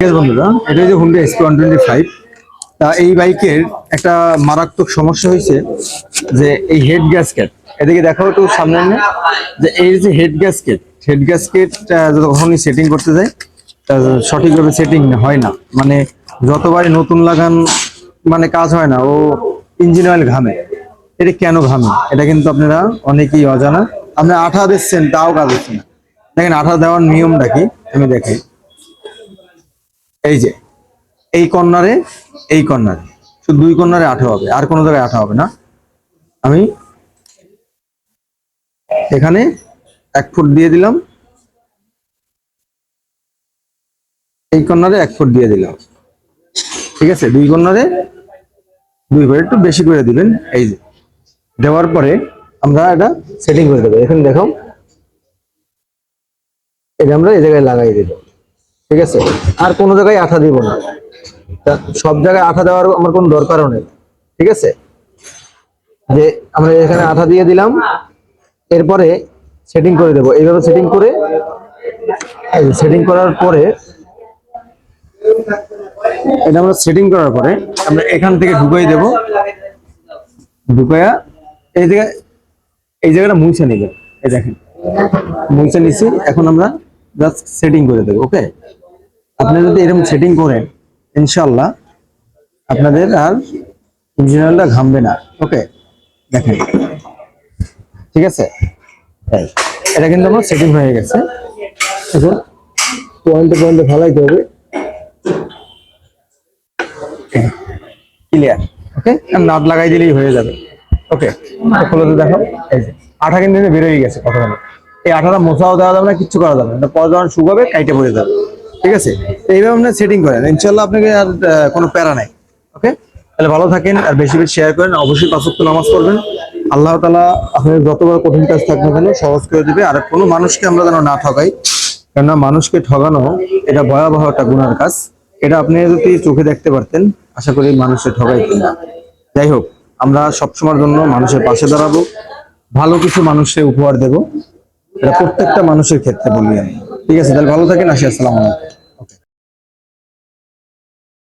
বন্ধুরা, এটা হচ্ছে Honda SP one twenty five তা এই বাইকের একটা মারাত্মক সমস্যা হয়েছে যে এই হেড গ্যাসকেট এদিকে দেখাও একটু সামনে যে এই যে হেড গ্যাসকেট হেড গ্যাসকেট যখনই সেটিং করতে যায়, তা সঠিকভাবে সেটিং হয় না। মানে যতবারই নতুন লাগান মানে কাজ হয় না, ও ইঞ্জিন অয়েল ঘামে। এটা কেন ঘামে? এটা কিন্তু আপনারা অনেকেই অজানা। আপনি আঠা দিচ্ছেন, তাও কাজ হচ্ছে না। দেখেন, আঠা দেওয়ার নিয়মটা কি? আমি দেখাই এই যে, এই কর্নারে এই কর্নারে। শুধু দুই কর্নারে আঠা হবে, আর কোনো জায়গায় আঠা হবে না। আমি এখানে এক ফুট দিয়ে দিলাম। এই কর্নারে এক ফুট দিয়ে দিলাম। ঠিক আছে? দুই কর্নারে দুই ফুট, একটু বেশি করে দিবেন। এই যে, দেওয়ার পরে আমরা এটা সেটিং করে দেবো। এখানে দেখো, এটা আমরা এই জায়গায় লাগাই দেবো ঠিক আছে? আর কোনো জায়গায় আঠা দিব না। সব জায়গায় আঠা দেওয়ার আমার কোনো দরকারও নেই। ঠিক আছে? যে আমরা এখানে আঠা দিয়ে দিলাম, এরপরে সেটিং করে দেবো। এইভাবে সেটিং করে সেটিং করার পরে, এটা আমরা সেটিং করার পরে আমরা এখান থেকে ঢুকাই দেব। ঢুকাইয়া এই জায়গায়, এই জায়গাটা মুছে নেবেন এই দেখেন, মুছে নিচ্ছি এখন আমরা জাস্ট সেটিং করে দেবে ওকে আপনি যদি এরকম সেটিং করেন ইনশাল্লাহ আপনাদের আর ইঞ্জিনিয়ারটা ঘামবে না ওকে দেখেন। ঠিক আছে? এটা কিন্তু আমার সেটিং হয়ে গেছে। এখন পয়েন্টে পয়েন্টে ভালাইতে হবে। ক্লিয়ার ওকে নাট লাগাই দিলেই হয়ে যাবে ওকে খুলে দেখো এই যে, আঠা কিন্তু বের হয়ে গেছে কতখানি এই আঠাটা মোছাও দেওয়া যাবে না, কিচ্ছু করা যাবে না। পরে যখন শুকাবে, কাইটে পড়ে যাবে। ঠিক আছে? এইভাবে আপনি সেটিং করেন। ইনশাল্লাহ আপনাকে আর কোনো প্যারা নাই। ওকে তাহলে ভালো থাকেন আর বেশি বেশি শেয়ার করেন। অবশ্যই পাঁচক্ত নামাজ পড়বেন। আল্লাহ তালা আপনার যতবার কঠিন কাজ থাক না কেন সহজ করে দিবে। আর কোনো মানুষকে আমরা যেন না ঠকাই, কেননা মানুষকে ঠগানো এটা ভয়াবহ একটা গুণার কাজ। এটা আপনি যদি চোখে দেখতে পারতেন, আশা করি মানুষের ঠগাইতেন না। যাই হোক, আমরা সবসময়ের জন্য মানুষের পাশে দাঁড়াবো। ভালো কিছু মানুষকে উপহার দেব। এটা প্রত্যেকটা মানুষের ক্ষেত্রে বলি আমি। ঠিক আছে তাহলে ভালো থাকেন আসি আসসালাম আলাইকুম।